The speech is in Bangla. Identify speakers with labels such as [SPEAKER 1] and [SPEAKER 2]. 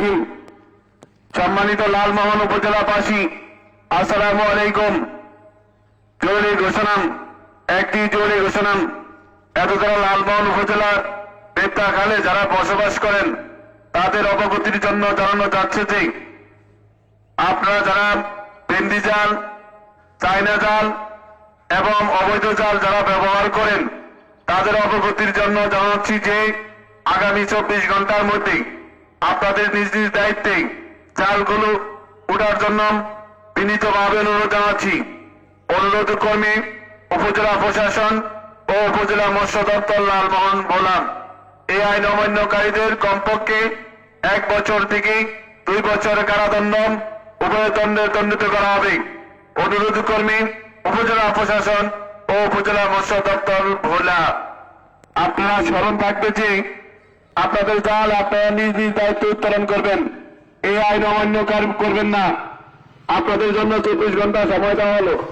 [SPEAKER 1] রহিম সম্মানিত লালমোহন উপজেলাবাসী, আসসালামু আলাইকুম। জরুরি ঘোষণা একটি জরুরি ঘোষণা এত লালমোহন উপজেলার বেত্তাখালে যারা বসবাস করেন, তাদের অবগতির জন্য জানানো যাচ্ছে যে, আপনারা যারা বেন্দি জাল, চায়না জাল এবং অবৈধ জাল যারা ব্যবহার করেন, তাদের অবগতির জন্য জানাচ্ছি যে, আগামী চব্বিশ ঘণ্টার মধ্যে আপনাদের নিজ নিজ দায়িত্বে চালগুলো ওঠার জন্য বিনীতভাবে অনুরোধ জানাচ্ছি। অনুরোধ কর্মী, উপজেলা প্রশাসন ও উপজেলা মৎস্য দপ্তর লালমোহন ভোলাম এই আইন অমান্যকারীদের কমপক্ষে এক বছর থেকে দুই বছরের কারাদণ্ড উভয় দণ্ডে দণ্ডিত করা হবে। অনুরোধ কর্মী, উপজেলা প্রশাসন ও উপজেলা মৎস্য দপ্তর ভোলা। আপনারা স্মরণ থাকবে যে আপনাদের জাল আপনারা নিজ নিজ দায়িত্ব উত্তোলন করবেন। এই আইন অমান্য কার- করবেন না। আপনাদের জন্য চব্বিশ ঘণ্টা সময় দেওয়া হলো।